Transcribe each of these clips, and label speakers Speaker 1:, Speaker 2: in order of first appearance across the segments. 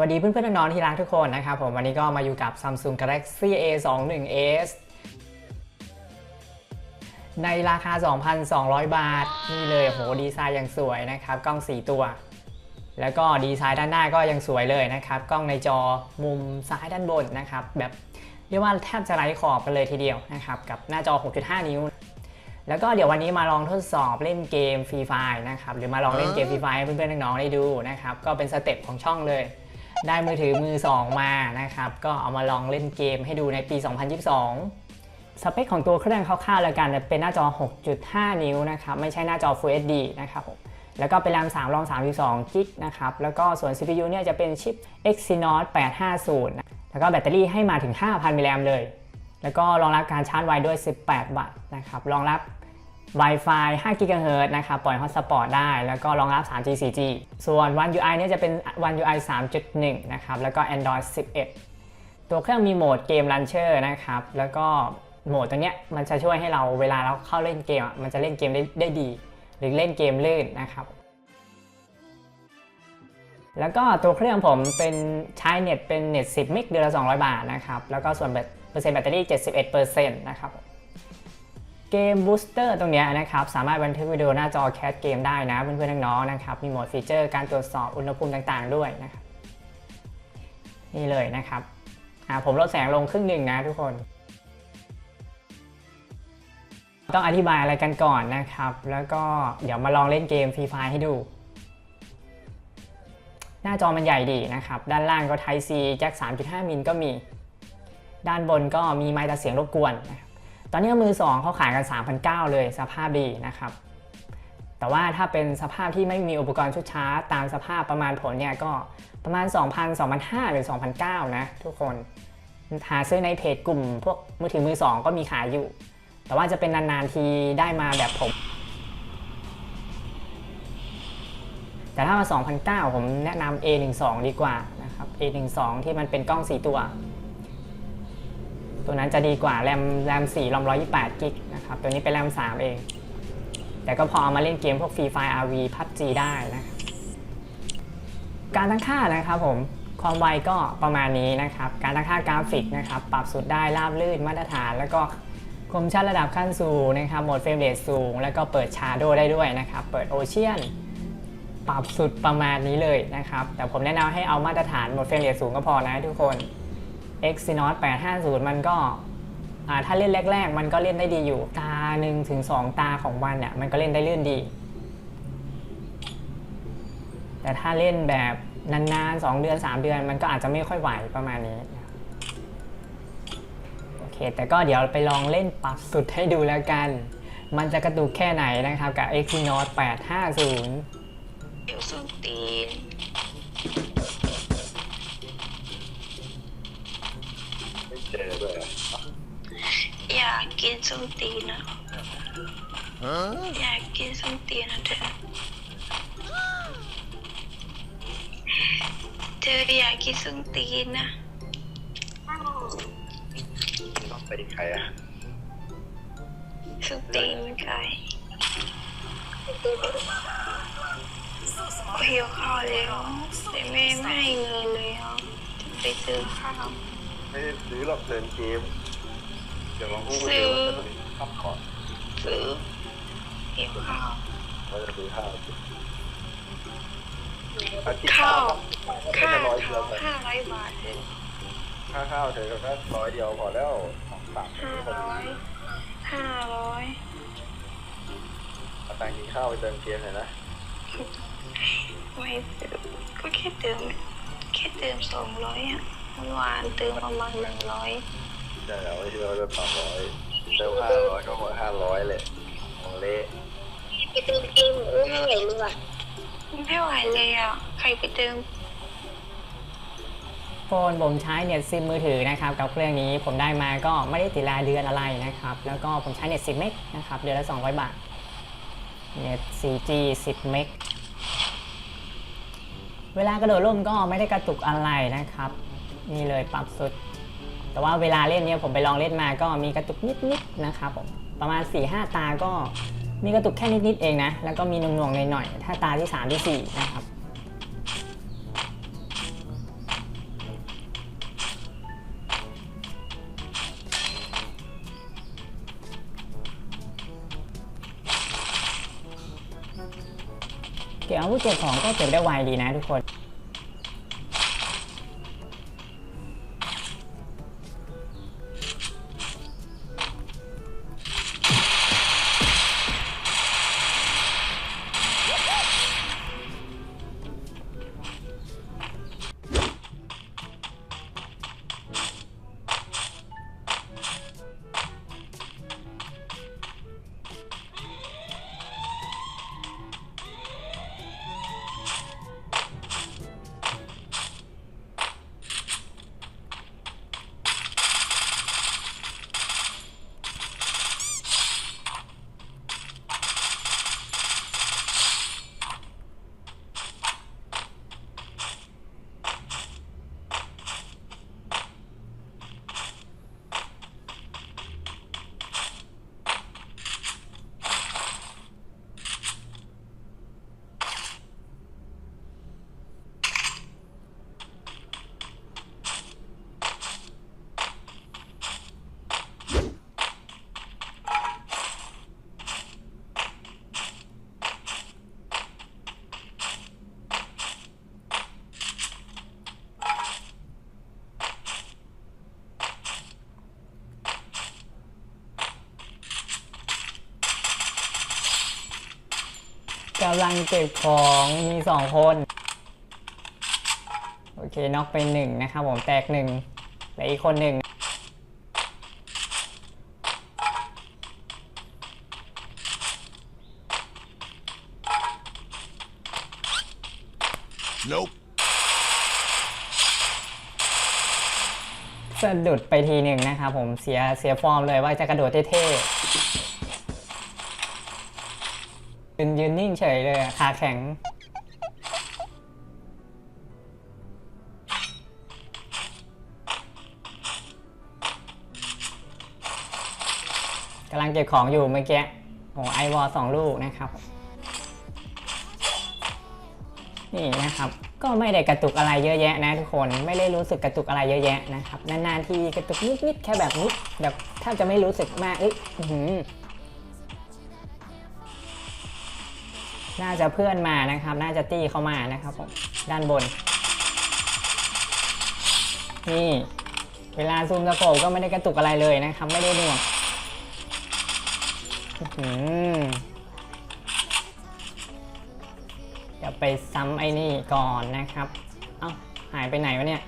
Speaker 1: วัสดีเพื่อนๆน้องๆที่รักทุกคนนะครับผมวันนี้ก็มาอยู่กับ Samsung Galaxy A21s ในราคา 2,200 บาท นี่เลยโหดีไซน์ยังสวยนะครับ กล้อง 4 ตัว แล้วก็ดีไซน์ด้านหน้าก็ยังสวยเลยนะครับ กล้องในจอมุมซ้ายด้านบนนะครับ แบบเรียกว่าแทบจะไร้ขอบกันเลยทีเดียวนะครับกับหน้าจอ 6.5 นิ้ว แล้วก็เดี๋ยววันนี้มาลองทดสอบเล่นเกมฟรีไฟนะครับหรือมาลองเล่นเกมฟรีไฟให้เพื่อนๆน้องๆได้ดูนะครับก็เป็นสเต็ปของช่องเลย ได้มือถือมือ 2 มานะครับ ก็เอามาลองเล่นเกมให้ดูในปี 2022 สเปคของตัวเครื่องคร่าวๆแล้วกันเป็นหน้าจอ 6.5 นิ้วนะครับ ไม่ใช่หน้าจอ Full HD นะครับผมแล้วก็เป็น RAM 3รอง32 g b นะครับ แล้วก็ส่วน CPU เนี่ยจะเป็นชิป Exynos 850 แล้วก็แบตเตอรี่ให้มาถึง 5,000 มิลลิแอมเลย แล้วก็รองรับการชาร์จไวด้วย 18 วัตต์นะครับ รองรับ Wi-Fi 5 GHz นะครับปล่อย Hotspot ได้แล้วก็รองรับ 3G 4G ส่วน One UI เนี่ยจะเป็น One UI 3.1 นะครับ แล้วก็ Android 11 ตัวเครื่องมีโหมดเกม Launcher นะครับ แล้วก็โหมดตัวเนี้ยมันจะช่วยให้เราเวลาเราเข้าเล่นเกมอะมันจะเล่นเกมได้ได้ดี หรือเล่นเกมลื่นนะครับ แล้วก็ตัวเครื่องผมเป็นใช้เน็ตเป็นเน็ต 10 มิกเดือนละ 200 บาทนะครับ แล้วก็ส่วนเปอร์เซ็นต์แบตเตอรี่ 71%นะครับ เกมบูสเตอร์ตรงนี้นะครับ สามารถบันทึกวิดีโอหน้าจอแคสเกมได้นะ เพื่อนๆน้องๆนะครับ มีโหมดฟีเจอร์การตรวจสอบอุณหภูมิต่างๆ ด้วยนะครับ นี่เลยนะครับผมลดแสงลงครึ่งหนึ่งนะทุกคน ต้องอธิบายอะไรกันก่อนนะครับ แล้วก็เดี๋ยวมาลองเล่นเกมฟรีไฟให้ดู หน้าจอมันใหญ่ดีนะครับ ด้านล่างก็ Type C แจ็ค3.5 มิลก็มี ด้านบนก็มีไมค์ตัดเสียงรบกวนนะครับ ตอนนี้มือ2เขาขายกัน 3,900 เลยสภาพดีนะครับ แต่ว่าถ้าเป็นสภาพที่ไม่มีอุปกรณ์ชุดชาร์จตามสภาพประมาณผลเนี่ยก็ประมาณ 2,000 2,500 หรือ 2,900 นะทุกคน หาซื้อในเพจกลุ่ม พวกมือถือมือ2ก็มีขายอยู่ แต่ว่าจะเป็นนานๆทีได้มาแบบผม แต่ถ้ามา2,009ผมแนะนำ A12 ดีกว่านะครับ A12 ที่มันเป็นกล้อง 4 ตัว ตัวนั้นจะดีกว่าแรมแรม4รอม128กิกนะครับตัวนี้เป็นแรม 3 เอง แต่ก็พอเอามาเล่นเกมพวก Free Fire RV PUBG ได้นะการตั้งค่านะครับผมความไวก็ประมาณนี้นะครับ การตั้งค่ากราฟิกนะครับ ปรับสุดได้ราบลื่นมาตรฐาน แล้วก็คมชัดระดับขั้นสูงนะครับ โหมดเฟรมเรทสูง แล้วก็เปิดชาโดได้ด้วยนะครับ เปิดโอเชียน ปรับสุดประมาณนี้เลยนะครับ แต่ผมแนะนำให้เอามาตรฐานโหมดเฟรมเรทสูงก็พอนะทุกคน Exynos 850 มันก็ถ้าเล่นแรก ๆ มันก็เล่นได้ดีอยู่ ตาหนึ่งถึงสองตาของวันเนี่ยมันก็เล่นได้ลื่นดี แต่ถ้าเล่นแบบนานๆ2เดือน3เดือนมันก็อาจจะไม่ค่อยไหวประมาณนี้โอเค แต่ก็เดี๋ยวไปลองเล่นปรับสุดให้ดูแล้วกัน มันจะกระตุกแค่ไหนนะครับกับ Exynos 850
Speaker 2: เดี๋ยวส้นตีน ส้มตีนอะอยากกินส้มตีนอะเธอเธออยากกินส้มตีนนะ
Speaker 3: ต้องไปใครอะ
Speaker 2: ส้มตีนไก่ก็หิวข้าวแล้วแต่แม่ไม่ให้เงินเลยอะจะไปซื้อข้าว
Speaker 3: ไม่ได้ซื้อหรอกเดินเกม เดี๋ยวลองพูดกันดูว่าจะซื้อข้าวก่อน
Speaker 2: ซื้อหิวข้าว
Speaker 3: เราจะซื้อข้าวอา
Speaker 2: ข้าว
Speaker 3: ข้า
Speaker 2: ค่าว
Speaker 3: ร้อยเดีย
Speaker 2: เขา
Speaker 3: ว
Speaker 2: ห้าร้อยบาทเลย
Speaker 3: ค่าข้าวเธอก็แค่ร้อยเดียวพอแล้วสองสาม
Speaker 2: ห้า
Speaker 3: คน
Speaker 2: ร้อยห้าร้อย
Speaker 3: เอาตังค์กินข้าวไปเติมเกมหน่อยนะ
Speaker 2: ไม่ก็แค่เติมแค่เติมสองร้อยอะเมื่อวานเติมประมาณหนึ่งร้อย
Speaker 3: เดี๋ยวเราที่เราจะสองร้อยเติมห้าร้อยก็หมดห้าร้อยเลยของเละ
Speaker 4: ไปเติมเกมโอ้ไม่ไหวเลยว่ะ
Speaker 2: ไม่ไหวเลยอะ ใครไปเติม
Speaker 1: โฟนผมใช้เน็ตซิมมือถือนะครับกับเครื่องนี้ผมได้มาก็ไม่ได้ติดรายเดือนอะไรนะครับ แล้วก็ผมใช้เน็ต10เมกนะครับเดือนละ 200 บาท เน็ต 4G 10 เมกเวลากระโดดร่มก็ไม่ได้กระตุกอะไรนะครับ นี่เลยปรับสุด แต่ว่าเวลาเล่นเนี่ยผมไปลองเล่นมาก็มีกระตุกนิดๆนนะครับผมประมาณ4ี่ห้าตาก็มีกระตุกแค่นิดๆเองนะ แล้วก็มีหน่วงๆหน่อยๆถ้าตาที่ 3 ที่ 4 นะครับเก็บอาวุธเก็บของก็เก็บได้ไวดีนะทุกคน กำลังเก็บของมีสองคน โอเคน็อกไปหนึ่งนะครับผมแตกหนึ่งและอีกคนหนึ่ง
Speaker 5: Nope.
Speaker 1: สะดุดไปทีหนึ่งนะครับผมเสียเสียฟอร์มเลยว่าจะกระโดดเท่ๆยืนยืนนิ่งเฉยเลยอะ ขาแข็ง กำลังเก็บของอยู่เมื่อกี้โอ้ไอวอลสองลูกนะครับ นี่นะครับก็ไม่ได้กระตุกอะไรเยอะแยะนะทุกคนไม่ได้รู้สึกกระตุกอะไรเยอะแยะนะครับนานๆทีกระตุกนิดๆแค่แบบนิดแบบแทบจะไม่รู้สึกมากเอ้ย น่าจะเพื่อนมานะครับ น่าจะตี้เข้ามานะครับผมด้านบน นี่เวลาซูมสโคปก็ไม่ได้กระตุกอะไรเลยนะครับ ไม่ได้หน่วงเดี๋ยวไปซ้ำไอ้นี่ก่อนนะครับ เอ้าหายไปไหนวะเนี่ย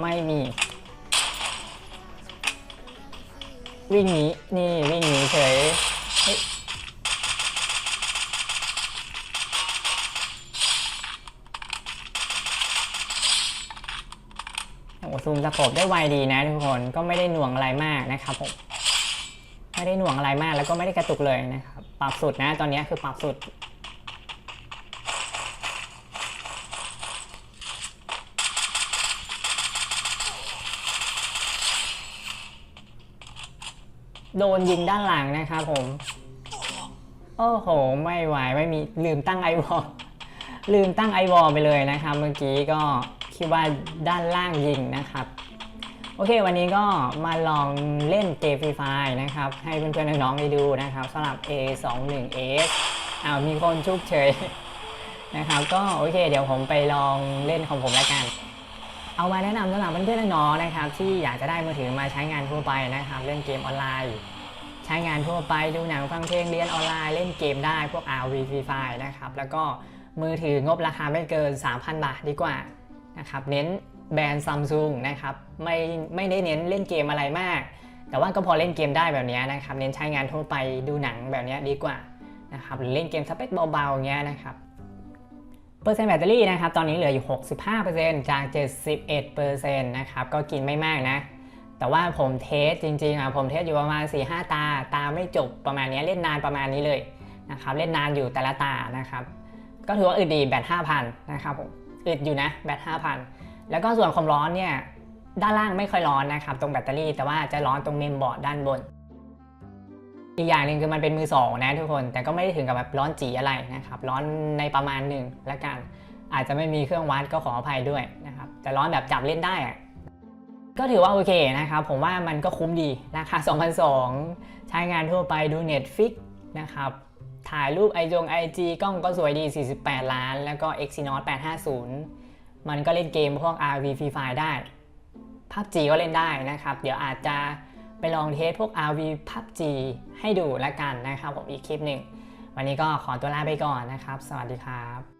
Speaker 1: ไม่มี วิ่งหนีนี่วิ่งหนีเฉย เฮ้ยโอ้โหซูมสโคปได้ไวดีนะทุกคนก็ไม่ได้หน่วงอะไรมากนะครับผมไม่ได้หน่วงอะไรมากแล้วก็ไม่ได้กระตุกเลยนะครับปรับสุดนะตอนนี้คือปรับสุด โดนยิงด้านหลังนะครับผม โอ้โห ไม่ไหวไม่มีลืมตั้งไอวอลลืมตั้งไอวอลไปเลยนะครับ เมื่อกี้ก็คิดว่าด้านล่างยิงนะครับ โอเค วันนี้ก็มาลองเล่นเกมฟรีไฟนะครับ ให้เพื่อนๆน้องๆได้ดูนะครับสำหรับ A21S อ้าวมีคนชุบเฉยนะครับ ก็โอเค เดี๋ยวผมไปลองเล่นของผมแล้วกัน เอามาแนะนำสำหรับเพื่อนๆน้องๆนะครับ ที่อยากจะได้มือถือมาใช้งานทั่วไปนะครับ เล่นเกมออนไลน์ ใช้งานทั่วไปดูหนังฟังเพลงเรียนออนไลน์เล่นเกมได้พวก RV Free Fire นะครับแล้วก็มือถืองบราคาไม่เกิน 3,000 บาทดีกว่านะครับเน้นแบรนด์ซัมซุงนะครับไม่ไม่ได้เน้นเล่นเกมอะไรมาก แต่ว่าก็พอเล่นเกมได้แบบนี้นะครับ เน้นใช้งานทั่วไปดูหนังแบบนี้ดีกว่านะครับหรือเล่นเกมสเปคเบาๆอย่างเงี้ยนะครับ เปอร์เซ็นต์แบตเตอรี่นะครับตอนนี้เหลืออยู่ 65%จาก 71%นะครับก็กินไม่มากนะ แต่ว่าผมเทสจริงๆอะผมเทสอยู่ประมาณ 4-5 ตา ตาไม่จบประมาณนี้เล่นนานประมาณนี้เลยนะครับเล่นนานอยู่แต่ละตานะครับก็ถือว่าอึดดีแบต5,000นะครับผมอึดอยู่นะแบต5,000 แล้วก็ส่วนความร้อนเนี่ยด้านล่างไม่ค่อยร้อนนะครับตรงแบตเตอรี่แต่ว่าจะร้อนตรงเมมบอร์ดด้านบน อีกอย่างหนึ่งคือมันเป็นมือสองนะทุกคน แต่ก็ไม่ได้ถึงกับแบบร้อนจีอะไรนะครับ ร้อนในประมาณหนึ่งละกัน อาจจะไม่มีเครื่องวัดก็ขออภัยด้วยนะครับ แต่ร้อนแบบจับเล่นได้ ก็ถือว่าโอเคนะครับ ผมว่ามันก็คุ้มดีราคา2,200ใช้งานทั่วไปดู Netflix นะครับ ถ่ายรูปไอจงไอจีกล้องก็สวยดี 48 ล้าน แล้วก็ Exynos 850 มันก็เล่นเกมพวก RV Free Fire ได้ PUBG ก็เล่นได้นะครับ เดี๋ยวอาจจะ ไปลองเทสพวก RV PUBG ให้ดูแล้วกันนะครับผมอีกคลิปหนึ่ง วันนี้ก็ขอตัวลาไปก่อนนะครับ สวัสดีครับ